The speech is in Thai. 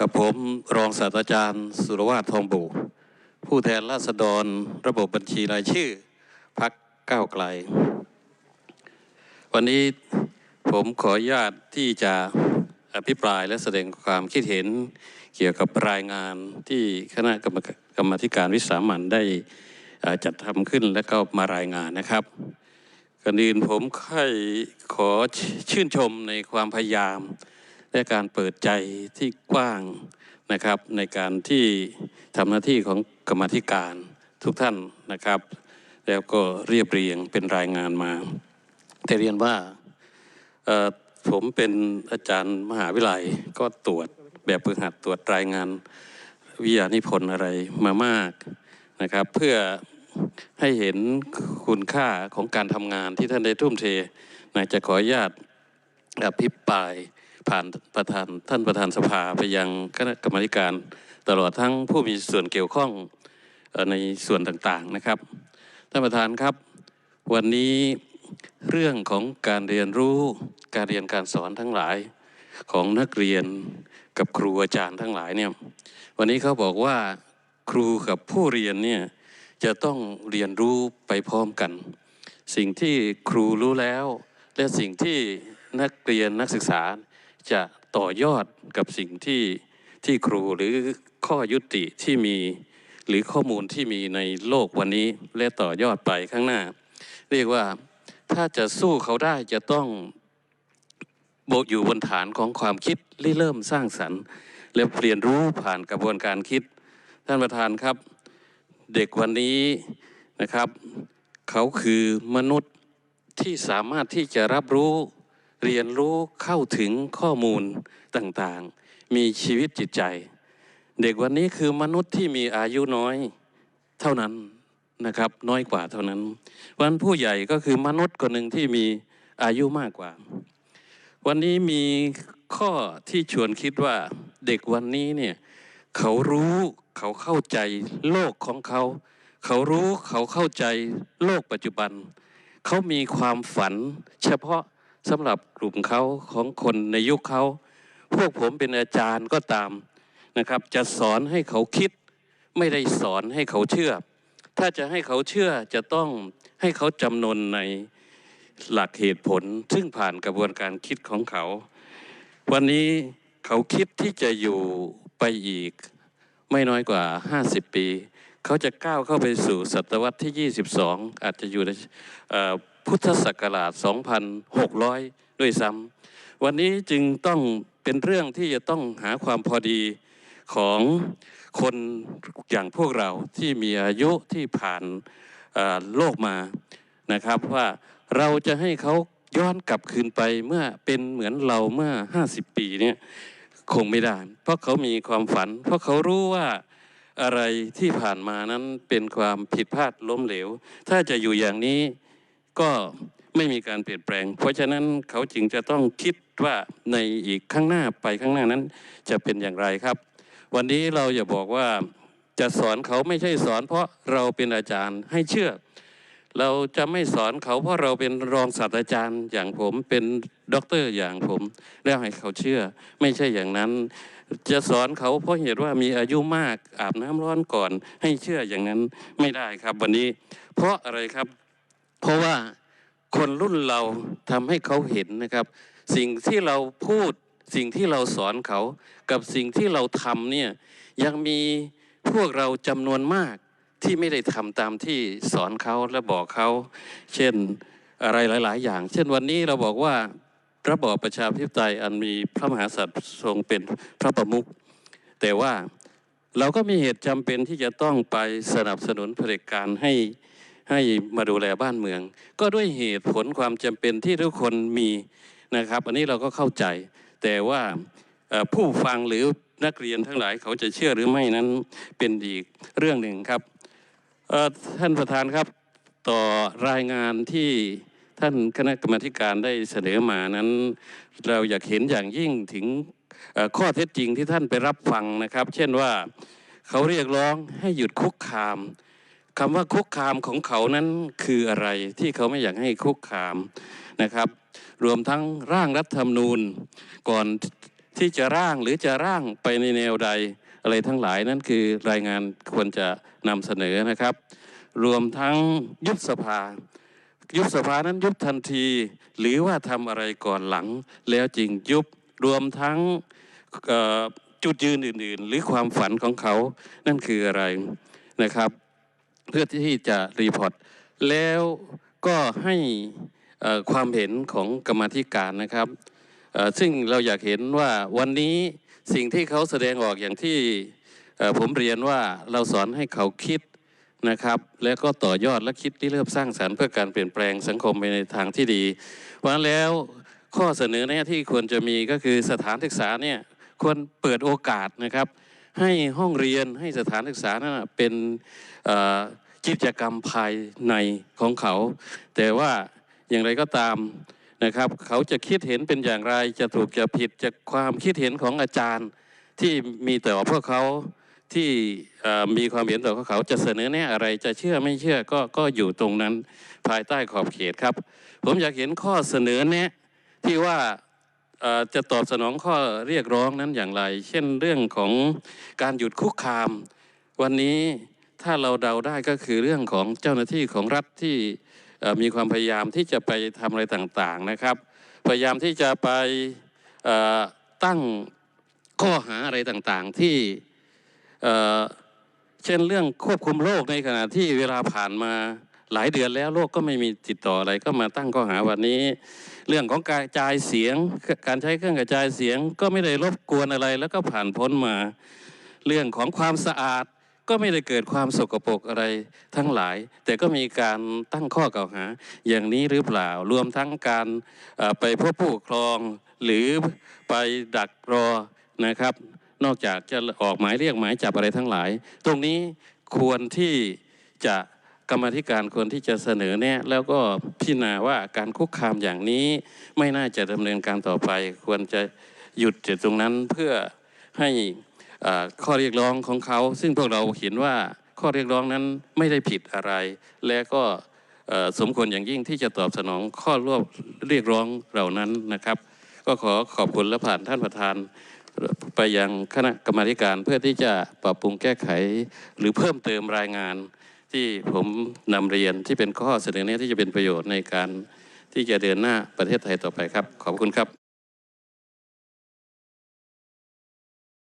กับผมรองศาสตราจารย์ สุรวาททองบุผู้แทนราษฎรระบบบัญชีรายชื่อพักก้าวไกล วันนี้ผมขออนุญาตที่จะอภิปรายและแสดงความคิดเห็นเกี่ยวกับรายงานที่คณะกรรมกรรมาธิการวิสามันได้จัดทำขึ้นและก็มารายงานนะครับก่อนอื่นผมค่อยขอชื่นชมในความพยายาม และการเปิดใจที่กว้างนะครับ ในการที่ทำหน้าที่ของกรรมธิการทุกท่านนะครับ แล้วก็เรียบเรียงเป็นรายงานมา แต่เรียนว่าผมเป็นอาจารย์มหาวิทยาลัยก็ตรวจแบบฝึกหัดตรวจรายงานวิทยานิพนธ์อะไรมามากนะครับ เพื่อให้เห็นคุณค่าของการทำงานที่ท่านได้ทุ่มเทนะจะขออนุญาต อภิปรายผ่านประธานท่านประธานสภาไปยังคณะกรรมการ ตลอดทั้งผู้มีส่วนเกี่ยวข้องในส่วนต่างๆนะครับท่านประธานครับ วันนี้เรื่องของการเรียนรู้การเรียนการสอนทั้งหลายของนักเรียนกับครูอาจารย์ทั้งหลายเนี่ยวันนี้เขาบอกว่าครูกับผู้เรียนเนี่ยจะต้องเรียนรู้ไปพร้อมกัน สิ่งที่ครูรู้แล้ว และสิ่งที่ นักเรียนนักศึกษาจะต่อยอดกับสิ่งที่ที่ครูหรือข้อยุติที่มีหรือข้อมูลที่มีในโลกวันนี้และต่อยอดไปข้างหน้า เรียกว่าถ้าจะสู้เขาได้จะต้องโบกอยู่บนฐานของความคิดริเริ่มสร้างสรรค์ และเรียนรู้ผ่านกระบวนการคิด ท่านประธานครับ เด็กวันนี้นะครับ เขาคือมนุษย์ที่สามารถที่จะรับรู้ เรียนรู้เข้าถึงข้อมูลต่างๆ มีชีวิตจิตใจ เด็กวันนี้คือมนุษย์ที่มีอายุน้อยเท่านั้นนะครับ น้อยกว่าเท่านั้นวันผู้ใหญ่ก็คือมนุษย์คนหนึ่งที่มีอายุมากกว่า วันนี้มีข้อที่ชวนคิดว่าเด็กวันนี้เนี่ยเขารู้เขาเข้าใจโลกของเขา เขารู้เขาเข้าใจโลกปัจจุบัน เขามีความฝันเฉพาะ สำหรับกลุ่มเขาของคนในยุคเขาพวกผมเป็นอาจารย์ก็ตามนะครับ จะสอนให้เขาคิด ไม่ได้สอนให้เขาเชื่อ ถ้าจะให้เขาเชื่อจะต้องให้เขาจำนนในหลักเหตุผล ซึ่งผ่านกระบวนการคิดของเขา วันนี้เขาคิดที่จะอยู่ไปอีก ไม่น้อยกว่า 50 ปี เขาจะก้าวเข้าไปสู่ศตวรรษที่ 22 อาจจะอยู่ใน พุทธศักราช 2,600 ด้วยซ้ำวันนี้จึงต้องเป็นเรื่องที่จะต้องหาความพอดีของคนอย่างพวกเราที่มีอายุที่ผ่านโลกมานะครับว่าเราจะให้เขาย้อนกลับคืนไปเมื่อเป็นเหมือนเราเมื่อ 50 ปีเนี่ยคงไม่ได้ เพราะเขามีความฝัน เพราะเขารู้ว่าอะไรที่ผ่านมานั้นเป็นความผิดพลาดล้มเหลว ถ้าจะอยู่อย่างนี้ ก็ไม่มีการเปลี่ยนแปลง เพราะฉะนั้นเขาจึงจะต้องคิดว่าในอีกข้างหน้าไปข้างหน้านั้นจะเป็นอย่างไรครับ วันนี้เราอย่าบอกว่าจะสอนเขาไม่ใช่สอน เพราะเราเป็นอาจารย์ให้เชื่อ เราจะไม่สอนเขาเพราะเราเป็นรองศาสตราจารย์อย่างผมเป็นด็อกเตอร์อย่างผม แล้วให้เขาเชื่อ ไม่ใช่อย่างนั้น จะสอนเขาเพราะเหตุว่ามีอายุมากอาบน้ำร้อนก่อน ให้เชื่ออย่างนั้นไม่ได้ครับ วันนี้ เพราะอะไรครับ เพราะว่าคนรุ่นเราทำให้เขาเห็นนะครับ สิ่งที่เราพูดสิ่งที่เราสอนเขากับสิ่งที่เราทำเนี่ยยังมีพวกเราจำนวนมากที่ไม่ได้ทำตามที่สอนเขาและบอกเขา เช่นอะไรหลาย ๆ อย่าง เช่นวันนี้เราบอกว่าระบอบประชาธิปไตยอันมีพระมหากษัตริย์ทรงเป็นพระประมุขแต่ว่าเราก็มีเหตุจำเป็นที่จะต้องไปสนับสนุนเผด็จการให้ ให้มาดูแลบ้านเมือง ก็ด้วยเหตุผลความจำเป็นที่ทุกคนมีนะครับ อันนี้เราก็เข้าใจ แต่ว่าผู้ฟังหรือนักเรียนทั้งหลายเขาจะเชื่อหรือไม่นั้นเป็นอีกเรื่องหนึ่งครับท่านประธานครับต่อรายงานที่ท่านคณะกรรมการได้เสนอมานั้น เราอยากเห็นอย่างยิ่งถึงข้อเท็จจริงที่ท่านไปรับฟังนะครับ เช่นว่าเขาเรียกร้องให้หยุดคุกคาม คำว่าคุกคามของเขานั้นคืออะไรที่เขาไม่อยากให้คุกคามนะครับ รวมทั้งร่างรัฐธรรมนูญ ก่อนที่จะร่างหรือจะร่างไปในแนวใด อะไรทั้งหลายนั่นคือรายงานควรจะนำเสนอนะครับ รวมทั้งยุบสภา ยุบสภานั้นยุบทันที หรือว่าทำอะไรก่อนหลัง แล้วจริงยุบรวมทั้งจุดยืนอื่น ๆ หรือความฝันของเขานั่นคืออะไรนะครับ พื่อที่จะรีพอร์ตแล้วก็ให้ความเห็นของกรรมธิการนะครับ ซึ่งเราอยากเห็นว่าวันนี้สิ่งที่เขาแสดงออกอย่างที่ผมเรียนว่าเราสอนให้เขาคิดนะครับ แล้วก็ต่อยอดและคิดที่เริ่มสร้างสรรค์เพื่อการเปลี่ยนแปลงสังคมไปในทางที่ดีเพราะฉะนั้นแล้วข้อเสนอแนะที่ควรจะมีก็คือสถานศึกษาเนี่ยควรเปิดโอกาสนะครับ ให้ห้องเรียนให้สถานศึกษานั้นเป็น กิจกรรมภายในของเขา แต่ว่าอย่างไรก็ตามนะครับ เขาจะคิดเห็นเป็นอย่างไรจะถูกจะผิดจากความคิดเห็นของอาจารย์ที่มีต่อพวกเขาที่มีความเห็นต่อพวกเขาจะเสนอแนะอะไรจะเชื่อไม่เชื่อก็ก็อยู่ตรงนั้นภายใต้ขอบเขตครับ ผมอยากเห็นข้อเสนอแนะที่ว่าจะตอบสนองข้อเรียกร้องนั้นอย่างไร เช่นเรื่องของการหยุดคุกคาม วันนี้ ถ้าเราเดาได้ก็คือเรื่องของเจ้าหน้าที่ของรัฐที่มีความพยายามที่จะไปทำอะไรต่างๆนะครับ พยายามที่จะไปตั้งข้อหาอะไรต่างๆที่เอ่อเช่นเรื่องควบคุมโรคในขณะที่เวลาผ่านมาหลายเดือนแล้วโรคก็ไม่มีติดต่ออะไรก็มาตั้งข้อหาวันนี้ เรื่องของการกระจายเสียง การใช้เครื่องกระจายเสียง ก็ไม่ได้รบกวนอะไรแล้วก็ผ่านพ้นมา เรื่องของความสะอาด ก็ไม่ได้เกิดความสกปรกอะไรทั้งหลาย แต่ก็มีการตั้งข้อกล่าวหา อย่างนี้หรือเปล่า รวมทั้งการไปพบผู้ปกครองหรือไปดักรอนะครับ นอกจากจะออกหมายเรียกหมายจับอะไรทั้งหลาย ตรงนี้ควรที่จะกรรมธิการควรที่จะเสนอแนะแล้วก็พิจารณาว่าการคุกคามอย่างนี้ไม่น่าจะดำเนินการต่อไป ควรจะหยุดจุดตรงนั้นเพื่อให้ ข้อเรียกร้องของเขา ซึ่งพวกเราเห็นว่าข้อเรียกร้องนั้นไม่ได้ผิดอะไร และก็สมควรอย่างยิ่งที่จะตอบสนองข้อร่วมเรียกร้องเหล่านั้นนะครับ ก็ขอขอบคุณและผ่านท่านประธานไปยังคณะกรรมาการเพื่อที่จะปรับปรุงแก้ไข หรือเพิ่มเติมรายงานที่ผมนำเรียนที่เป็นข้อเสนอแนะที่จะเป็นประโยชน์ในการที่จะเดินหน้าประเทศไทยต่อไปครับ ขอบคุณครับ